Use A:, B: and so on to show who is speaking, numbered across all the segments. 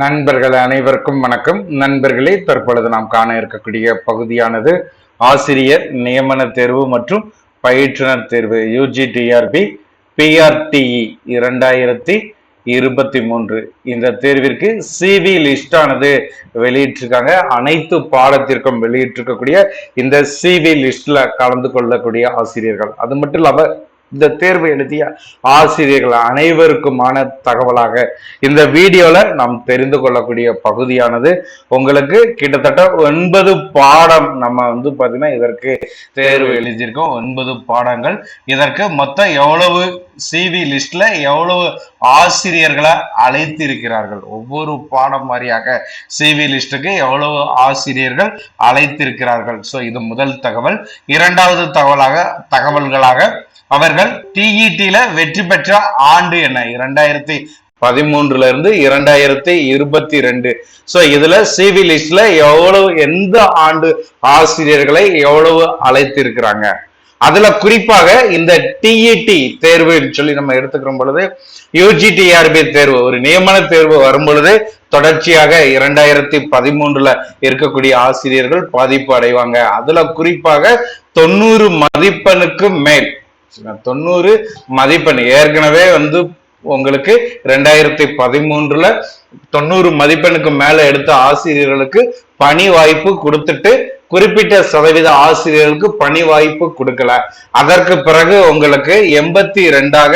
A: நண்பர்கள் அனைவருக்கும் வணக்கம். நண்பர்களே தற்பொழுது நாம் காண இருக்கக்கூடிய பகுதியானது ஆசிரியர் நியமன தேர்வு மற்றும் பயிற்றுனர் தேர்வு யூஜி டிஆர்பி பிஆர்டிஇ இரண்டாயிரத்தி இருபத்தி மூன்று. இந்த தேர்விற்கு சிவி லிஸ்டானது வெளியிட்டிருக்காங்க. அனைத்து பாடத்திற்கும் வெளியிட்டிருக்கக்கூடிய இந்த சிவி லிஸ்ட்ல கலந்து கொள்ளக்கூடிய ஆசிரியர்கள். அது மட்டும் இல்லாம இந்த தேர்வு எழுதிய ஆசிரியர்கள் அனைவருக்குமான தகவலாக இந்த வீடியோல நாம் தெரிந்து கொள்ளக்கூடிய பகுதியானது. உங்களுக்கு கிட்டத்தட்ட ஒன்பது பாடம் நம்ம வந்து பாத்தீங்கன்னா இதற்கு தேர்வு எழுதியிருக்கோம். ஒன்பது பாடங்கள். இதற்கு மொத்தம் எவ்வளவு சிவி லிஸ்ட்ல எவ்வளவு ஆசிரியர்களை அழைத்து இருக்கிறார்கள் ஒவ்வொரு பாடம் வாரியாக சிவி லிஸ்டுக்கு எவ்வளவு ஆசிரியர்கள் அழைத்திருக்கிறார்கள்? ஸோ இது முதல் தகவல். இரண்டாவது தகவலாக தகவல்களாக அவர்கள் டிஇடில வெற்றி பெற்ற ஆண்டு என்ன? இரண்டாயிரத்தி பதிமூன்றுல இருந்து இரண்டாயிரத்தி இருபத்தி ரெண்டு. ஸோ இதுல சிவி லிஸ்ட்ல எவ்வளவு எந்த ஆண்டு ஆசிரியர்களை எவ்வளவு அழைத்திருக்கிறாங்க? அதுல குறிப்பாக இந்த டிஇடி தேர்வு சொல்லி நம்ம எடுத்துக்கிற பொழுது யூஜிடிஆர்பி தேர்வு ஒரு நியமன தேர்வு வரும் பொழுது தொடர்ச்சியாக இரண்டாயிரத்தி பதிமூன்றுல இருக்கக்கூடிய ஆசிரியர்கள் பாதிப்பு அடைவாங்க. அதுல குறிப்பாக தொண்ணூறு மதிப்பெண்ணுக்கு மேல் தொண்ணூறு மதிப்பெண் ஏற்கனவே வந்து உங்களுக்கு ரெண்டாயிரத்தி பதிமூன்றுல தொண்ணூறு மதிப்பெண்ணுக்கு மேல எடுத்த ஆசிரியர்களுக்கு பணி வாய்ப்பு கொடுத்துட்டு குறிப்பிட்ட சதவீத ஆசிரியர்களுக்கு பணி வாய்ப்பு கொடுக்கல. அதற்கு பிறகு உங்களுக்கு எண்பத்தி ரெண்டாக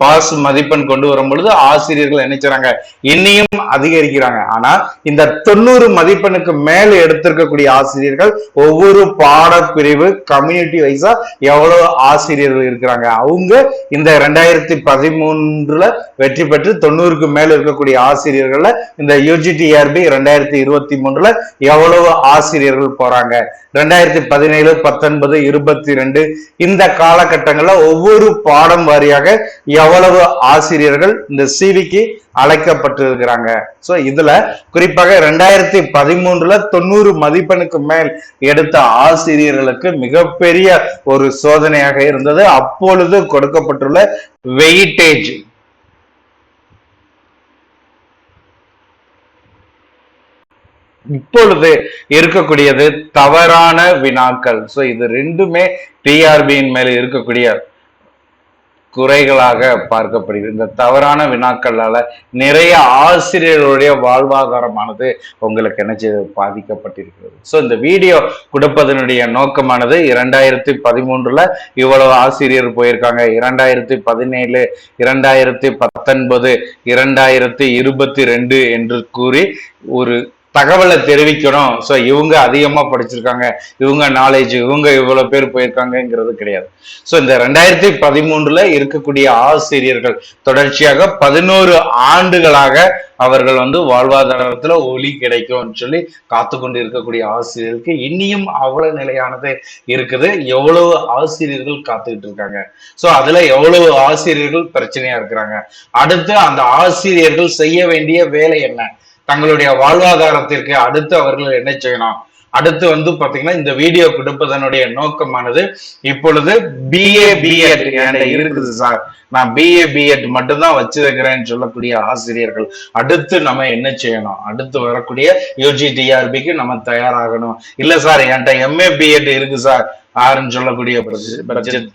A: பாஸ் மதிப்பெண் கொண்டு வரும் பொழுது ஆசிரியர்கள் நினைச்சாங்க இன்னையும் அதிகரிக்கிறாங்க. ஆனா இந்த தொண்ணூறு மதிப்பெண்ணுக்கு மேல எடுத்திருக்கக்கூடிய ஆசிரியர்கள் ஒவ்வொரு பாடப்பிரிவு கம்யூனிட்டி வைஸா எவ்வளவு ஆசிரியர்கள் இருக்கிறாங்க? அவங்க இந்த ரெண்டாயிரத்தி பதிமூன்றுல வெற்றி பெற்று தொண்ணூறுக்கு மேல இருக்கக்கூடிய ஆசிரியர்கள்ல இந்த யூஜிடிஆர்பி ரெண்டாயிரத்தி இருபத்தி மூன்றுல எவ்வளவு ஆசிரியர்கள் போறாங்க? ரெண்டாயிரத்தி பதினேழு பத்தொன்பது இருபத்தி ரெண்டு இந்த காலகட்டங்கள்ல ஒவ்வொரு பாடம் வாரியாக எவ்வளவு ஆசிரியர்கள் இந்த சிவிக்கு அழைக்கப்பட்டிருக்கிறாங்க? சோ இதுல குறிப்பாக ரெண்டாயிரத்தி பதிமூன்றுல தொண்ணூறு மதிப்பெண்ணுக்கு மேல் எடுத்த ஆசிரியர்களுக்கு மிகப்பெரிய ஒரு சோதனையாக இருந்தது. அப்பொழுது கொடுக்கப்பட்டுள்ள வெயிட்டேஜ் இப்பொழுது இருக்கக்கூடியது தவறான வினாக்கள். சோ இது ரெண்டுமே டிஆர்பியின் மேல இருக்கக்கூடிய குறைகளாக பார்க்கப்படுகிறது. இந்த தவறான வினாக்களால் நிறைய ஆசிரியர்களுடைய வாழ்வாதாரமானது உங்களுக்கு என்ன செய்து பாதிக்கப்பட்டிருக்கிறது. ஸோ இந்த வீடியோ கொடுப்பதனுடைய நோக்கமானது இரண்டாயிரத்தி பதிமூன்றில் இவ்வளவு ஆசிரியர் போயிருக்காங்க. இரண்டாயிரத்தி பதினேழு இரண்டாயிரத்தி பத்தொன்பது இரண்டாயிரத்தி இருபத்தி ரெண்டு என்று கூறி ஒரு தகவலை தெரிவிக்கணும் ஸோ இவங்க அதிகமா படிச்சிருக்காங்க. இவங்க நாலேஜ் இவங்க இவ்வளவு பேர் போயிருக்காங்கங்கிறது கிடையாது. ஸோ இந்த ரெண்டாயிரத்தி பதிமூன்றுல இருக்கக்கூடிய ஆசிரியர்கள் தொடர்ச்சியாக பதினோரு ஆண்டுகளாக அவர்கள் வந்து வாழ்வாதாரத்துல ஒளி கிடைக்கும்னு சொல்லி காத்து கொண்டு இருக்கக்கூடிய ஆசிரியருக்கு இன்னியும் அவ்வளவு நிலையானது இருக்குது. எவ்வளவு ஆசிரியர்கள் காத்துக்கிட்டு இருக்காங்க. ஸோ அதுல எவ்வளவு ஆசிரியர்கள் பிரச்சனையா இருக்கிறாங்க. அடுத்து அந்த ஆசிரியர்கள் செய்ய வேண்டிய வேலை என்ன? தங்களுடைய வாழ்வாதாரத்திற்கு அடுத்து அவர்கள் என்ன செய்யணும்? அடுத்து வந்து பாத்தீங்கன்னா இந்த வீடியோ கொடுப்பதனுடைய நோக்கமானது இப்பொழுது பிஏ பிஎட் இருக்குது சார் நான் பிஏ பிஎட் மட்டும் தான் வச்சிருக்கிறேன்னு சொல்லக்கூடிய ஆசிரியர்கள். அடுத்து நம்ம என்ன செய்யணும்? அடுத்து வரக்கூடிய யூஜி டிஆர்பிக்கு நம்ம தயாராகணும். இல்ல சார் என்கிட்ட எம்ஏ பிஎட் இருக்கு சார் ஆறுன்னு சொல்லக்கூடிய பட்ஜெட்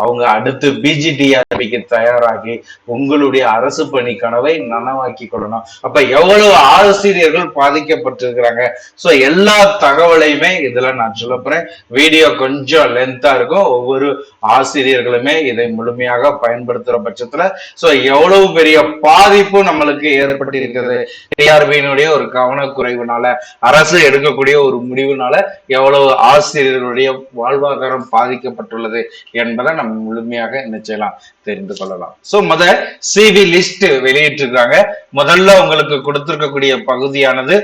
A: அவங்க அடுத்து பிஜிடிஆர்பிக்கு தயாராகி உங்களுடைய அரசு பணி கனவை நனவாக்கி கொள்ளணும். அப்ப எவ்வளவு ஆசிரியர்கள் பாதிக்கப்பட்டிருக்கிறாங்க? சோ எல்லா தகவலையுமே இதுல நான் சொல்ல போறேன். வீடியோ கொஞ்சம் லென்த்தா இருக்கும். ஒவ்வொரு ஆசிரியர்களுமே இதை முழுமையாக பயன்படுத்துற பட்சத்துல சோ எவ்வளவு பெரிய பாதிப்பு நம்மளுக்கு ஏற்பட்டிருக்கிறது. டிஆர்பியினுடைய ஒரு கவனக்குறைவுனால அரசு எடுக்கக்கூடிய ஒரு முடிவுனால எவ்வளவு ஆசிரியர்களுடைய வாழ்வாதாரம் பாதிக்கப்பட்டுள்ளது என்பதை நம்ம முழுமையாக என்ன செய்யலாம்? தெரிந்து கொள்ளலாம். சோ முத சிவி லிஸ்ட் வெளியிட்டிருக்காங்க. முதல்ல உங்களுக்கு கொடுத்திருக்கக்கூடிய பகுதியானது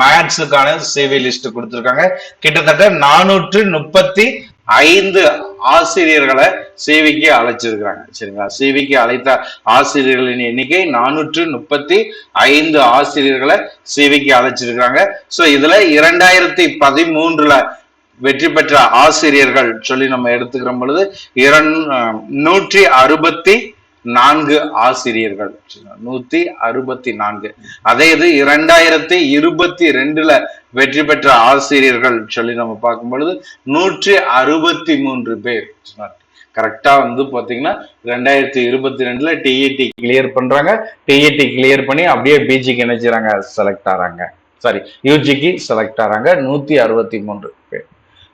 A: மேத்ஸுக்கான சிவி லிஸ்ட் கொடுத்துருக்காங்க. கிட்டத்தட்ட நானூற்று முப்பத்தி ஐந்து ஆசிரியர்களை சிவிக்கு அழைச்சிருக்கிறாங்க. சரிங்களா? சிவிக்கு அழைத்த ஆசிரியர்களின் எண்ணிக்கை நானூற்று முப்பத்தி ஐந்து ஆசிரியர்களை சிவிக்கு அழைச்சிருக்கிறாங்க. சோ இதுல இரண்டாயிரத்தி பதிமூன்றுல வெற்றி பெற்ற ஆசிரியர்கள் சொல்லி நம்ம எடுத்துக்கிற பொழுது இரண் நூற்றி அறுபத்தி நான்கு ஆசிரியர்கள். நூத்தி அறுபத்தி நான்கு. அதே இது இரண்டாயிரத்தி இருபத்தி ரெண்டுல வெற்றி பெற்ற ஆசிரியர்கள் சொல்லி நம்ம பார்க்கும் பொழுது நூற்றி அறுபத்தி மூன்று பேர். கரெக்டா வந்து பாத்தீங்கன்னா ரெண்டாயிரத்தி இருபத்தி ரெண்டுல டிஇடி கிளியர் பண்றாங்க. டிஇடி கிளியர் பண்ணி அப்படியே பிஜிக்கு நினைச்சுறாங்க செலக்ட் ஆறாங்க. சாரி யூஜிக்கு செலக்ட் ஆறாங்க. நூத்தி அறுபத்தி மூன்று.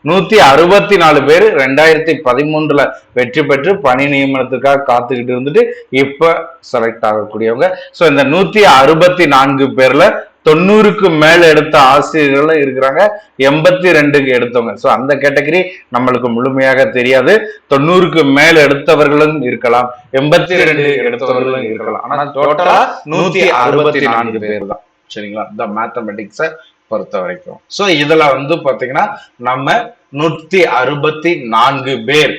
A: நூத்தி அறுபத்தி நாலு பேர் ரெண்டாயிரத்தி பதிமூன்றுல வெற்றி பெற்று பணி நியமனத்துக்காக காத்துக்கிட்டு இருந்துட்டு இப்ப செலக்ட் ஆகக்கூடியவங்க. சோ இந்த நூத்தி அறுபத்தி நான்கு பேர்ல தொண்ணூறுக்கு மேல எடுத்த ஆசிரியர்களும் இருக்கிறாங்க எண்பத்தி ரெண்டுக்கு எடுத்தவங்க. சோ அந்த கேட்டகரி நம்மளுக்கு முழுமையாக தெரியாது. தொண்ணூறுக்கு மேல எடுத்தவர்களும் இருக்கலாம் எண்பத்தி ரெண்டு எடுத்தவர்களும் இருக்கலாம். ஆனா டோட்டலா நூத்தி அறுபத்தி நான்கு பேர் தான். சரிங்களா? இந்த மேத்தமெட்டிக்ஸ பொறுத்த வரைக்கும் சோ இதுல வந்து பாத்தீங்கன்னா நம்ம நூத்தி அறுபத்தி நான்கு பேர்.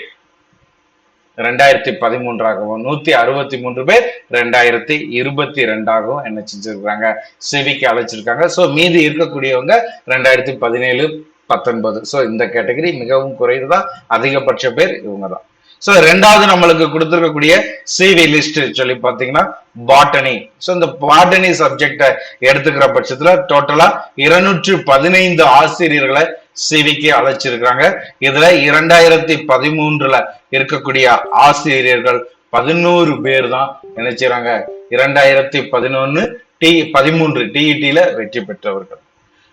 A: ரெண்டாயிரத்தி பதிமூன்றாகவும் நூத்தி அறுபத்தி மூன்று பேர் ரெண்டாயிரத்தி இருபத்தி ரெண்டாகவும் என்ன செஞ்சிருக்காங்க? சிவிக்கு அழைச்சிருக்காங்க. சோ மீதி இருக்கக்கூடியவங்க ரெண்டாயிரத்தி பதினேழு பத்தொன்பது. சோ இந்த கேட்டகரி மிகவும் குறைவுதான். அதிகபட்ச பேர் இவங்க தான் சோ ரெண்டாவது நம்மளுக்கு கொடுத்துருக்கக்கூடிய சிவி லிஸ்ட் சொல்லி பாத்தீங்கன்னா பாட்டனி சோ இந்த பாட்டனி சப்ஜெக்ட எடுத்துக்கிற பட்சத்துல டோட்டலா இருநூற்று பதினைந்து ஆசிரியர்களை சிவிக்கு அழைச்சிருக்கிறாங்க. இதுல இரண்டாயிரத்தி பதிமூன்றுல இருக்கக்கூடிய ஆசிரியர்கள் பதினோரு பேர் தான் நினைச்சாங்க இரண்டாயிரத்தி பதினொன்னு டி பதிமூன்று டிஇடியில வெற்றி பெற்றவர்கள்.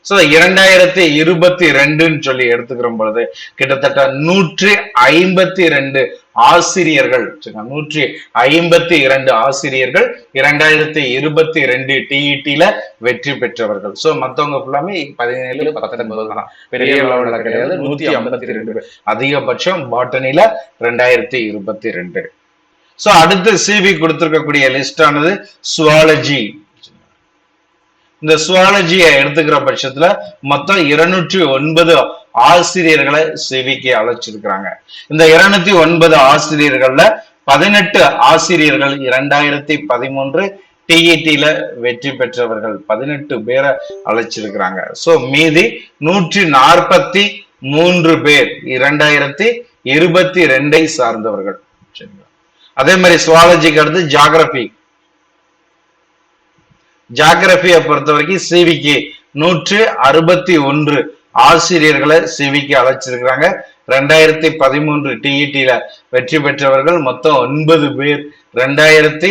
A: சோ இரண்டாயிரத்தி இருபத்தி ரெண்டுன்னு சொல்லி எடுத்துக்கிற பொழுது கிட்டத்தட்ட நூற்றி ஐம்பத்தி ரெண்டு ஆசிரியர்கள் நூற்றி ஐம்பத்தி இரண்டு ஆசிரியர்கள் இரண்டாயிரத்தி இருபத்தி ரெண்டு டிஇடில வெற்றி பெற்றவர்கள். சோ மத்தவங்க ஃபுல்லாமே பதினேழு பத்தொன்பது தான். பெரிய அளவுல கிடையாது நூத்தி ஐம்பத்தி ரெண்டு பேர். அதிகபட்சம் பாட்டனில ரெண்டாயிரத்தி இருபத்தி ரெண்டு சோ அடுத்து சிவி கொடுத்திருக்கக்கூடிய லிஸ்ட் ஆனது சுவாலஜி இந்த சுவாலஜியை எடுத்துக்கிற பட்சத்துல மொத்தம் இருநூற்றி ஒன்பது ஆசிரியர்களை சிவிக்கு அழைச்சிருக்கிறாங்க. இந்த இருநூத்தி ஒன்பது ஆசிரியர்கள்ல பதினெட்டு ஆசிரியர்கள் இரண்டாயிரத்தி பதிமூன்று டிஇடில வெற்றி பெற்றவர்கள் பதினெட்டு பேரை அழைச்சிருக்கிறாங்க. சோ மீதி நூற்றி நாற்பத்தி மூன்று பேர் இரண்டாயிரத்தி இருபத்தி ரெண்டை சார்ந்தவர்கள். சரிங்களா? அதே மாதிரி சுவாலஜிக்கு அடுத்து ஜாகிரபி ஜாகிரபியை பொறுத்த வரைக்கும் சிவிக்கு நூற்று அறுபத்தி ஒன்று ஆசிரியர்களை சிவிக்கு அழைச்சிருக்கிறாங்க. ரெண்டாயிரத்தி பதிமூன்று டிஇடில வெற்றி பெற்றவர்கள் மொத்தம் ஒன்பது பேர். ரெண்டாயிரத்தி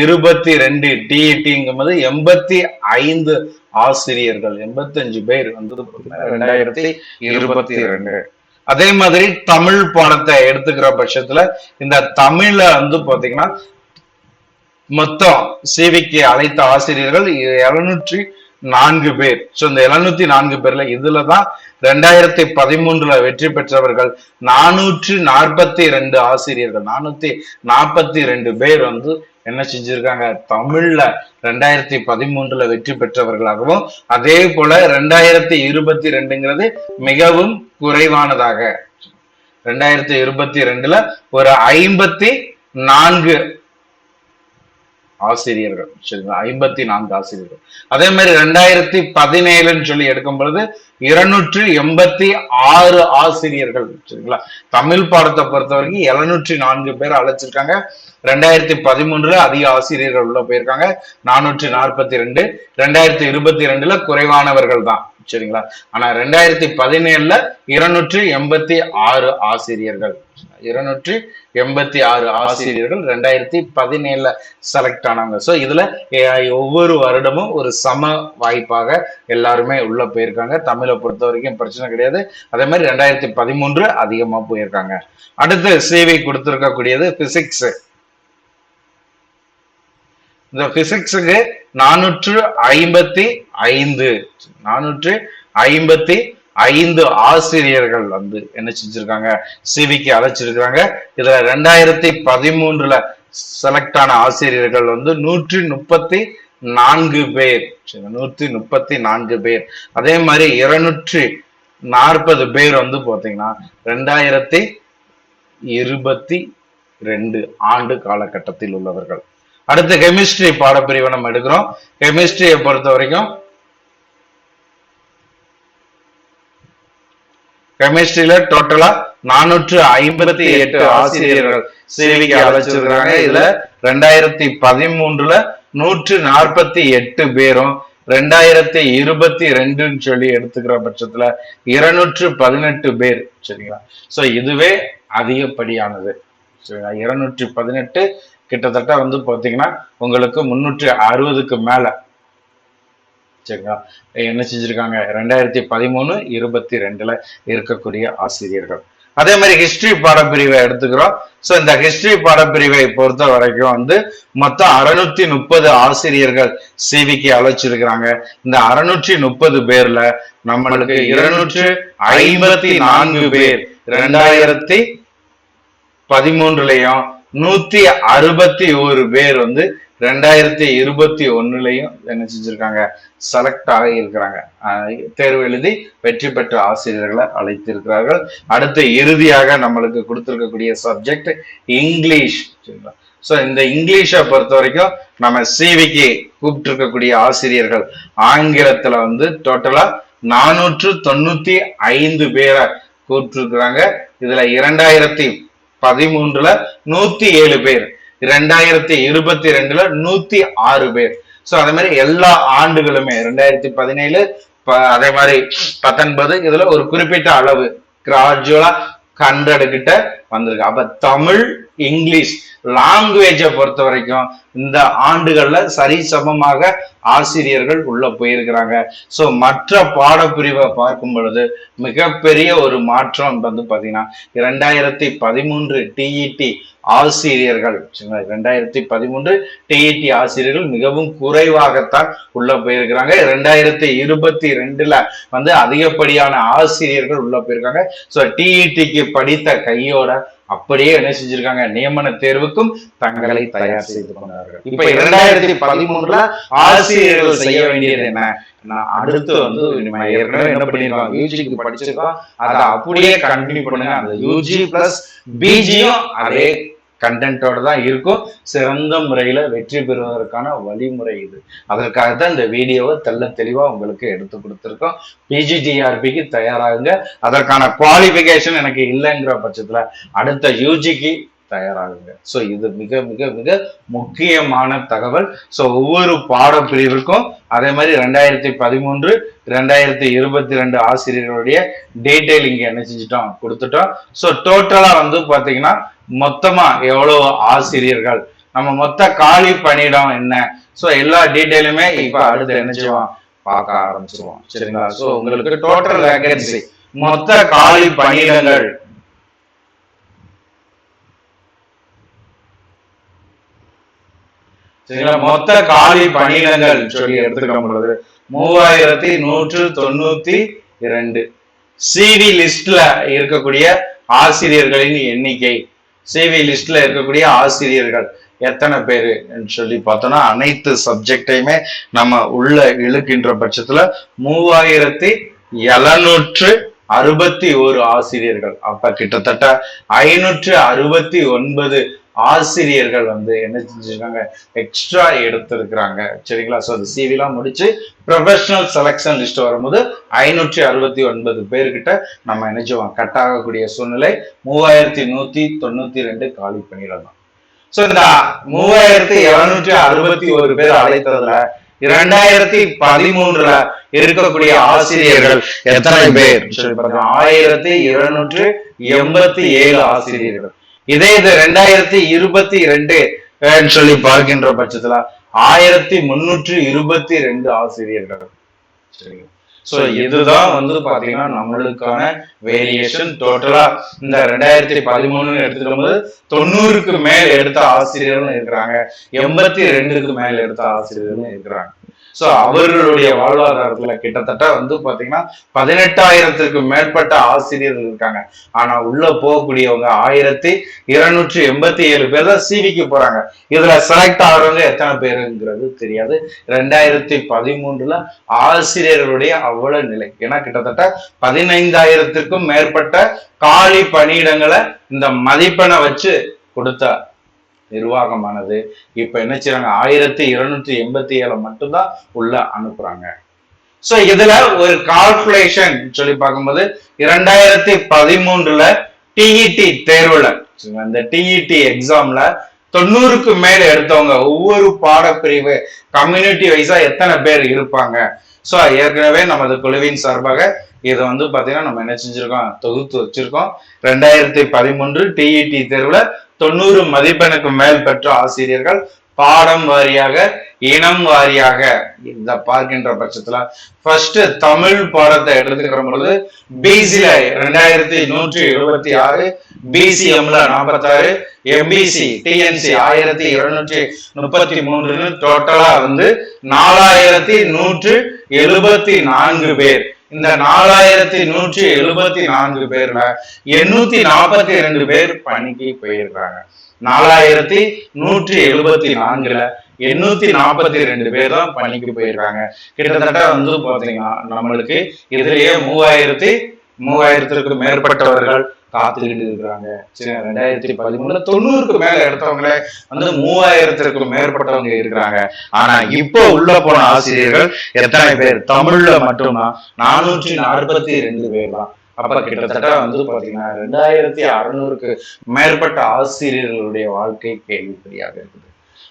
A: இருபத்தி ரெண்டு டிஇடிங்கும் போது எண்பத்தி ஐந்து ஆசிரியர்கள் எண்பத்தி அஞ்சு பேர் வந்து ரெண்டாயிரத்தி இருபத்தி ரெண்டு. அதே மாதிரி தமிழ் பாடத்தை எடுத்துக்கிற பட்சத்துல இந்த தமிழ்ல வந்து பாத்தீங்கன்னா மொத்தம் சேவைக்கு அழைத்த ஆசிரியர்கள் இருநூற்றி நான்கு பேர். ஸோ இந்த எழுநூத்தி நான்கு பேர்ல இதுலதான் ரெண்டாயிரத்தி பதிமூன்றுல வெற்றி பெற்றவர்கள் நானூற்றி நாற்பத்தி ரெண்டு ஆசிரியர்கள். நானூத்தி நாற்பத்தி ரெண்டு பேர் வந்து என்ன செஞ்சிருக்காங்க? தமிழ்ல ரெண்டாயிரத்தி பதிமூன்றுல வெற்றி பெற்றவர்களாகவும் அதே போல ரெண்டாயிரத்தி இருபத்தி ரெண்டுங்கிறது மிகவும் குறைவானதாக. ரெண்டாயிரத்தி இருபத்தி ரெண்டுல ஒரு ஐம்பத்தி நான்கு ஆசிரியர்கள் சரிங்களா? ஐம்பத்தி நான்கு ஆசிரியர்கள். அதே மாதிரி ரெண்டாயிரத்தி பதினேழுன்னு சொல்லி எடுக்கும் பொழுது இருநூற்றி எண்பத்தி ஆறு ஆசிரியர்கள் சரிங்களா? தமிழ் பாடத்தை பொறுத்த வரைக்கும் எழுநூற்றி நான்கு பேர் அழைச்சிருக்காங்க. ரெண்டாயிரத்தி பதிமூன்றுல அதிக ஆசிரியர்கள் உள்ள போயிருக்காங்க. நானூற்றி நாற்பத்தி ரெண்டு. ரெண்டாயிரத்தி இருபத்தி ரெண்டுல குறைவானவர்கள் தான். சரிங்களா? ஆனா ரெண்டாயிரத்தி பதினேழுல இருநூற்றி எண்பத்தி ஆறு ஆசிரியர்கள். இருநூற்றி எண்பத்தி ஆறு ஆசிரியர்கள் ரெண்டாயிரத்தி பதினேழுல செலக்ட் ஆனாங்க. ஸோ இதுல ஒவ்வொரு வருடமும் ஒரு சம வாய்ப்பாக எல்லாருமே உள்ள போயிருக்காங்க. தமிழை பொறுத்த வரைக்கும் பிரச்சனை கிடையாது. அதே மாதிரி ரெண்டாயிரத்தி பதிமூன்று அதிகமா போயிருக்காங்க. அடுத்து சேவை கொடுத்துருக்கக்கூடியது பிசிக்ஸ் இந்த பிசிக்ஸுக்கு நானூற்று ஐம்பத்தி ஐந்து. நானூற்று ஐம்பத்தி ஐந்து ஆசிரியர்கள் வந்து என்ன செஞ்சிருக்காங்க? சிவிக்கு அழைச்சிருக்காங்க இதுல ரெண்டாயிரத்தி பதிமூன்றுல செலக்ட் ஆன ஆசிரியர்கள் வந்து நூற்றி முப்பத்தி நான்கு பேர். நூற்றி முப்பத்தி நான்கு பேர். அதே மாதிரி இருநூற்றி நாற்பது பேர் வந்து பாத்தீங்கன்னா ரெண்டாயிரத்தி இருபத்தி ரெண்டு ஆண்டு காலகட்டத்தில் உள்ளவர்கள். அடுத்து கெமிஸ்ட்ரி பாடப்பிரிவை நம்ம எடுக்கிறோம். கெமிஸ்ட்ரியை பொறுத்த வரைக்கும் கெமிஸ்ட்ரியில டோட்டலா நானூற்று ஐம்பத்தி எட்டு ஆசிரியர்கள் சேவைக்கு அழைச்சிருக்கிறாங்க. இதுல ரெண்டாயிரத்தி பதிமூன்றுல நூற்று நாற்பத்தி எட்டு பேரும் ரெண்டாயிரத்தி இருபத்தி ரெண்டுன்னு சொல்லி எடுத்துக்கிற பட்சத்துல இருநூற்று பதினெட்டு பேர் சரிங்களா? சோ இதுவே அதிகப்படியானது. சரிங்களா? இருநூற்றி பதினெட்டு கிட்டத்தட்ட வந்து பாத்தீங்கன்னா உங்களுக்கு முன்னூற்றி அறுபதுக்கு மேல. சரிங்களா? என்ன செஞ்சிருக்காங்க? ரெண்டாயிரத்தி பதிமூணு இருபத்தி ரெண்டுல இருக்கக்கூடிய ஆசிரியர்கள். அதே மாதிரி ஹிஸ்டரி பாடப்பிரிவை எடுத்துக்கிறோம். சோ இந்த ஹிஸ்டரி பாடப்பிரிவை பொறுத்த வரைக்கும் வந்து மொத்தம் அறுநூத்தி முப்பது ஆசிரியர்கள் சிவிக்கு அழைச்சிருக்கிறாங்க. இந்த அறுநூற்றி முப்பது பேர்ல நம்மளுக்கு இருநூற்று ஐம்பத்தி நான்கு பேர். ரெண்டாயிரத்தி பதிமூன்றுலயும் நூத்தி அறுபத்தி ஒரு பேர் வந்து ரெண்டாயிரத்தி இருபத்தி ஒன்னுலையும் என்ன செஞ்சிருக்காங்க செலக்ட் ஆகி இருக்கிறாங்க. தேர்வு எழுதி வெற்றி பெற்ற ஆசிரியர்களை அழைத்திருக்கிறார்கள். அடுத்து இறுதியாக நம்மளுக்கு கொடுத்திருக்கக்கூடிய சப்ஜெக்ட் இங்கிலீஷ் சரிங்களா ஸோ இந்த இங்கிலீஷை பொறுத்த வரைக்கும் நம்ம சிவிக்கு கூப்பிட்டு இருக்கக்கூடிய ஆசிரியர்கள் ஆங்கிலத்துல வந்து டோட்டலா நானூற்று தொண்ணூத்தி ஐந்து பேரை கூப்பிட்டுருக்குறாங்க. இதுல இரண்டாயிரத்தி பதிமூன்றுல நூத்தி ஏழு பேர். ரெண்டாயிரத்தி இருபத்தி ரெண்டுல நூத்தி ஆறு பேர். சோ அதே மாதிரி எல்லா ஆண்டுகளுமே ரெண்டாயிரத்தி பதினேழு அதே மாதிரி பத்தொன்பது இதுல ஒரு குறிப்பிட்ட அளவு கிராஜுவலா ஹண்ட்ரடு கிட்ட வந்திருக்கு. அப்ப தமிழ் இங்கிலீஷ் லாங்குவேஜை பொறுத்த வரைக்கும் இந்த ஆண்டுகள்ல சரிசமமாக ஆசிரியர்கள் உள்ள போயிருக்கிறாங்க. ஸோ மற்ற பாடப்பிரிவை பார்க்கும் பொழுது மிகப்பெரிய ஒரு மாற்றம் வந்து பார்த்தீங்கன்னா இரண்டாயிரத்தி பதிமூன்று டிஇடி ஆசிரியர்கள் ரெண்டாயிரத்தி பதிமூன்று டிஇடி ஆசிரியர்கள் மிகவும் குறைவாகத்தான் உள்ள போயிருக்கிறாங்க. ரெண்டாயிரத்தி இருபத்தி ரெண்டுல வந்து அதிகப்படியான ஆசிரியர்கள் உள்ள போயிருக்காங்க. ஸோ டிஇடிக்கு படித்த கையோட அப்படியே என்ன செஞ்சிருக்காங்க? நியமன தேர்வுக்கும் தங்களை தயார் செய்து கொண்டார்கள். இப்ப இரண்டாயிரத்தி பதிமூணுல ஆசிரியர்கள் செய்ய வேண்டியது என்ன? அடுத்து வந்து ஏற்கனவே என்ன பண்ணிருக்கோம் யூஜிக்கு படிச்சிருக்கோம். அதை அப்படியே கண்டினியூ பண்ணுங்க. அந்த யூஜி பிளஸ் பிஜியும் அதே கண்டென்ட்டோட தான் இருக்கும். சிறந்த முறையில் வெற்றி பெறுவதற்கான வழிமுறை இது. அதற்காக தான் இந்த வீடியோவை தெல்ல தெளிவாக உங்களுக்கு எடுத்து கொடுத்துருக்கோம். பிஜிடிஆர்பிக்கு தயாராகுங்க. அதற்கான குவாலிஃபிகேஷன் எனக்கு இல்லைங்கிற பட்சத்தில் அடுத்த யூஜிக்கு தயாராகுங்க. ஸோ இது மிக மிக மிக முக்கியமான தகவல். ஸோ ஒவ்வொரு பாடப்பிரிவுக்கும் அதே மாதிரி ரெண்டாயிரத்தி பதிமூன்று ரெண்டாயிரத்தி இருபத்தி ரெண்டு ஆசிரியர்களுடைய டீட்டெயில் இங்கே என்ன செஞ்சுட்டோம் கொடுத்துட்டோம். ஸோ டோட்டலாக வந்து பார்த்தீங்கன்னா மொத்தமா எவ்வளவு ஆசிரியர்கள்? நம்ம மொத்த காலி பணியிடம் என்ன? ஸோ எல்லா டீட்டெயிலுமே இப்ப அடுத்து என்ன செய்வோம்? பார்க்க ஆரம்பிச்சிருவோம். சரிங்களா? ஸோ உங்களுக்கு டோட்டல் வேகன்சி மொத்த காலி பணியிடங்கள். சரிங்களா? மொத்த காலி பணியிடங்கள் சொல்லி எடுத்துக்க பொழுது மூவாயிரத்தி நூற்று தொண்ணூத்தி இரண்டு. சிவி லிஸ்ட்ல இருக்கக்கூடிய ஆசிரியர்களின் எண்ணிக்கை. சேவை லிஸ்ட்ல இருக்கக்கூடிய ஆசிரியர்கள் எத்தனை பேர் சொல்லி பார்த்தோம்னா அனைத்து சப்ஜெக்டையுமே நம்ம உள்ள இழுக்கின்ற பட்சத்துல மூவாயிரத்தி எழுநூற்று அறுபத்தி ஒரு ஆசிரியர்கள். அப்ப கிட்டத்தட்ட ஐநூற்று அறுபத்தி ஒன்பது ஆசிரியர்கள் வந்து என்ன செஞ்சிருக்காங்க? எக்ஸ்ட்ரா எடுத்திருக்கிறாங்க. சரிங்களா? ஸோ அது சிவிலாம் முடிச்சு ப்ரொஃபஷனல் செலெக்ஷன் லிஸ்ட் வரும்போது ஐநூற்றி அறுபத்தி ஒன்பது பேர்கிட்ட நம்ம நினைச்சுவோம் கட் ஆகக்கூடிய சூழ்நிலை மூவாயிரத்தி நூத்தி தொண்ணூத்தி ரெண்டு காலி பண்ணிடலாம் ஸோ இந்த மூவாயிரத்தி இருநூற்றி அறுபத்தி ஒரு பேர் அழைத்ததுல இரண்டாயிரத்தி பதிமூன்றுல இருக்கக்கூடிய ஆசிரியர்கள் எத்தனை பேர்? ஆயிரத்தி இருநூற்று எண்பத்தி ஏழு ஆசிரியர்கள். இதே இது ரெண்டாயிரத்தி இருபத்தி ரெண்டு சொல்லி பார்க்கின்ற பட்சத்துல ஆயிரத்தி முன்னூற்றி இருபத்தி ரெண்டு ஆசிரியர்கள். சரிங்க சோ இதுதான் வந்து பாத்தீங்கன்னா நம்மளுக்கான வேரியேஷன் டோட்டலா இந்த ரெண்டாயிரத்தி பதிமூணுன்னு எடுத்துக்கும் போது தொண்ணூறுக்கு மேல் எடுத்த ஆசிரியர்களும் இருக்கிறாங்க. எண்பத்தி ரெண்டுக்கு மேல் எடுத்த ஆசிரியர்களும் இருக்கிறாங்க. சோ அவர்களுடைய வாழ்வாதாரத்துல கிட்டத்தட்ட வந்து பாத்தீங்கன்னா பதினெட்டாயிரத்துக்கு மேற்பட்ட ஆசிரியர்கள் இருக்காங்க. ஆனா உள்ள போகக்கூடியவங்க ஆயிரத்தி இருநூற்றி எண்பத்தி ஏழு பேர் தான் சிவிக்கு போறாங்க. இதுல செலக்ட் ஆகிறவங்க எத்தனை பேருங்கிறது தெரியாது. ரெண்டாயிரத்தி பதிமூன்றுல ஆசிரியர்களுடைய அவ்வளவு நிலை. ஏன்னா கிட்டத்தட்ட பதினைந்தாயிரத்திற்கும் மேற்பட்ட காலி பணியிடங்களை இந்த மதிப்பெண்ணை வச்சு கொடுத்த நிர்வாகமானது. இப்ப என்ன செய்யறாங்க ஆயிரத்தி இருநூற்றி எண்பத்தி ஏழு மட்டும்தான் உள்ள அனுப்புறாங்க. சோ இதுல ஒரு கால்குலேஷன் சொல்லி பார்க்கும்போது இரண்டாயிரத்தி பதிமூன்றுல டிஇடி தேர்வுல அந்த டிஇடி எக்ஸாம்ல தொண்ணூறுக்கு மேல எடுத்தவங்க ஒவ்வொரு பாடப்பிரிவு கம்யூனிட்டி வைஸா எத்தனை பேர் இருப்பாங்க? சோ ஏற்கனவே நமது குழுவின் சார்பாக இதை வந்து பாத்தீங்கன்னா நம்ம என்ன செஞ்சிருக்கோம்? தொகுத்து வச்சிருக்கோம். ரெண்டாயிரத்தி பதிமூன்று டிஇடி தேர்வுல தொண்ணூறு மதிப்பெண்ணுக்கு மேல் பெற்ற ஆசிரியர்கள் பாடம் வாரியாக இனம் வாரியாக இந்த பார்க்கின்ற பட்சத்துல ஃபர்ஸ்ட் தமிழ் பாடத்தை எடுத்துக்கிற பொழுது பிசில ரெண்டாயிரத்தி நூற்றி எழுபத்தி ஆறு பிசிஎம்ல நாற்பத்தாறு எம்பிசி டிஎன்சி ஆயிரத்தி இருநூற்றி முப்பத்தி மூன்றுன்னு டோட்டலா வந்து நாலாயிரத்தி நூற்று எழுபத்தி நான்கு பேர். இந்த நாலாயிரத்தி நூற்றி எழுபத்தி நான்கு பேர்ல எண்ணூத்தி நாற்பத்தி ரெண்டு பேர் பணிக்கு போயிருக்காங்க நாலாயிரத்தி நூற்றி எழுபத்தி நான்குல எண்ணூத்தி நாற்பத்தி ரெண்டு பேர் தான் பணிக்கு போயிருக்காங்க. கிட்டத்தட்ட வந்து பாத்தீங்கன்னா நம்மளுக்கு இதுலயே மூவாயிரத்தி மூவாயிரத்திற்கு மேற்பட்டவர்கள் காத்துக்கிட்டு இருக்கிறாங்க. ரெண்டாயிரத்தி பதிமூணுல தொண்ணூறுக்கு மேல எடுத்தவங்களே வந்து மூவாயிரத்திற்கு மேற்பட்டவங்க இருக்கிறாங்க. ஆனா இப்போ உள்ள போன ஆசிரியர்கள் எத்தனை பேர்? தமிழ்ல மட்டும்தான் நானூற்றி நாற்பத்தி ரெண்டு பேர் தான் அப்ப கிட்டத்தட்ட வந்து பாத்தீங்கன்னா ரெண்டாயிரத்தி அறுநூறுக்கு மேற்பட்ட ஆசிரியர்களுடைய வாழ்க்கை கேள்விக்குறியாக இருக்குது.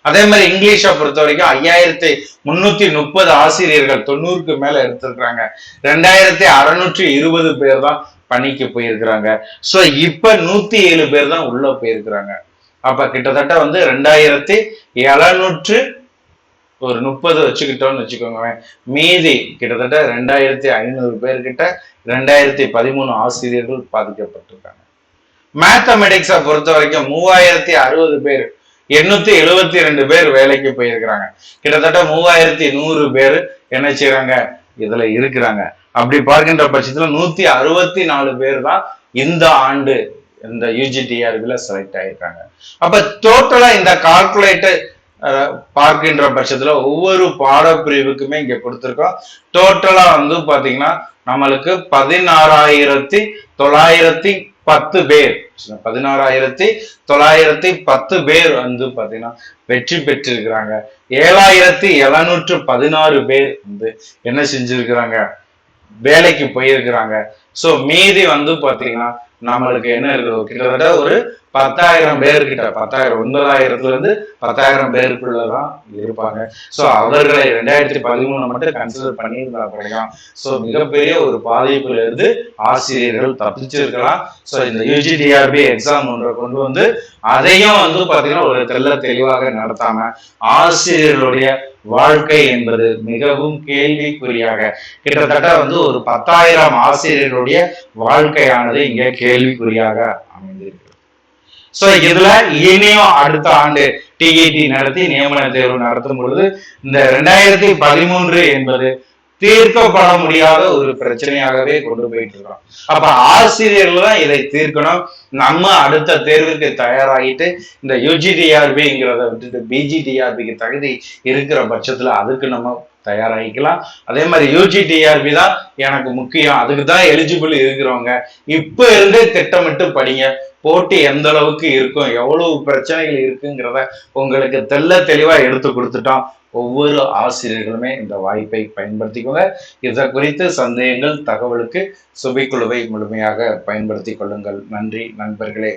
A: அதே மாதிரி இங்கிலீஷை பொறுத்த வரைக்கும் ஐயாயிரத்தி முன்னூத்தி முப்பது ஆசிரியர்கள் தொண்ணூறுக்கு மேல எடுத்திருக்கிறாங்க. ரெண்டாயிரத்தி அறுநூற்றி இருபது பேர் தான் பணிக்கு போயிருக்கிறாங்க. ஸோ இப்போ நூற்றி ஏழு பேர் தான் உள்ளே போயிருக்கிறாங்க. அப்போ கிட்டத்தட்ட வந்து ரெண்டாயிரத்தி எழுநூற்று ஒரு முப்பது வச்சுக்கிட்டோம்னு வச்சுக்கோங்களேன். மீதி கிட்டத்தட்ட ரெண்டாயிரத்தி ஐநூறு பேர்கிட்ட ரெண்டாயிரத்தி பதிமூணு ஆசிரியர்கள் பாதிக்கப்பட்டிருக்காங்க. மேத்தமெட்டிக்ஸை பொறுத்த வரைக்கும் மூவாயிரத்தி அறுபது பேர் எண்ணூத்தி எழுபத்தி ரெண்டு பேர் வேலைக்கு போயிருக்கிறாங்க. கிட்டத்தட்ட மூவாயிரத்தி நூறு பேர் என்ன செய்யறாங்க இதுல இருக்கிறாங்க. அப்படி பார்க்கின்ற பட்சத்துல நூத்தி அறுபத்தி நாலு பேர் தான் இந்த ஆண்டு இந்த யூஜிடிஆர்பில செலக்ட் ஆயிருக்காங்க. அப்ப டோட்டலா இந்த கால்குலேட்டர் பார்க்கின்ற பட்சத்துல ஒவ்வொரு பாடப்பிரிவுக்குமே இங்க கொடுத்துருக்கோம். டோட்டலா வந்து பாத்தீங்கன்னா நம்மளுக்கு பதினாறாயிரத்தி தொள்ளாயிரத்தி பத்து பேர். பதினாறாயிரத்தி தொள்ளாயிரத்தி பத்து பேர் வந்து பாத்தீங்கன்னா வெற்றி பெற்றிருக்கிறாங்க. ஏழாயிரத்தி எழுநூற்று பதினாறு பேர் வந்து என்ன செஞ்சிருக்கிறாங்க? வேலைக்கு போயிருக்கிறாங்க. சோ மீதி வந்து பாத்தீங்கன்னா நம்மளுக்கு என்ன இருக்குது கிட்டத்தட்ட ஒரு பத்தாயிரம் பேர்கிட்ட பத்தாயிரம் ஒன்பதாயிரத்துல இருந்து பத்தாயிரம் பேருக்குள்ளதான் இருப்பாங்க. சோ அவர்களை ரெண்டாயிரத்தி பதிமூணு மட்டும் கன்சிடர் பண்ணியிருந்தா கிடைக்கும் சோ மிகப்பெரிய ஒரு பாதிப்புல இருந்து ஆசிரியர்கள் தப்பிச்சிருக்கலாம். சோ இந்த யூஜிடிஆர்பி எக்ஸாம் ஒன்றை கொண்டு வந்து அதையும் வந்து பாத்தீங்கன்னா ஒரு தெல்ல தெளிவாக நடத்தாம ஆசிரியர்களுடைய வாழ்க்கை என்பது மிகவும் கேள்விக்குறியாக. கிட்டத்தட்ட வந்து ஒரு பத்தாயிரம் ஆசிரியர்களுடைய வாழ்க்கையானது இங்கே கேள்விக்குறியாக அமைந்திருக்கு. சோ இதுல இனியும் அடுத்த ஆண்டு டிஇடி நடத்தி நியமன தேர்வு நடத்தும் பொழுது இந்த ரெண்டாயிரத்தி பதிமூன்று என்பது தீர்க்கப்பட முடியாத ஒரு பிரச்சனையாகவே கொண்டு போயிட்டு இருக்கோம். அப்ப ஆசிரியர்கள் தான் இதை தீர்க்கணும். நம்ம அடுத்த தேர்வுக்கு தயாராகிட்டு இந்த யூஜிடிஆர்பிங்கிறத விட்டுட்டு பிஜிடிஆர்பிக்கு தகுதி இருக்கிற பட்சத்துல அதுக்கு நம்ம தயாராகிக்கலாம். அதே மாதிரி யூஜிடிஆர்பி தான் எனக்கு முக்கியம். அதுக்கு தான் எலிஜிபிள் இருக்கிறவங்க. இப்ப இருந்தே திட்டமிட்டு படிங்க. போட்டி எந்த அளவுக்கு இருக்கும் எவ்வளவு பிரச்சனைகள் இருக்குங்கிறத உங்களுக்கு தெல்ல தெளிவா எடுத்து கொடுத்துட்டோம். ஒவ்வொரு ஆசிரியர்களுமே இந்த வாய்ப்பை பயன்படுத்திக்கோங்க. இதை குறித்து சந்தேகங்கள் தகவலுக்கு சுபிக்குழுவை முழுமையாக பயன்படுத்திக் கொள்ளுங்கள். நன்றி நண்பர்களே.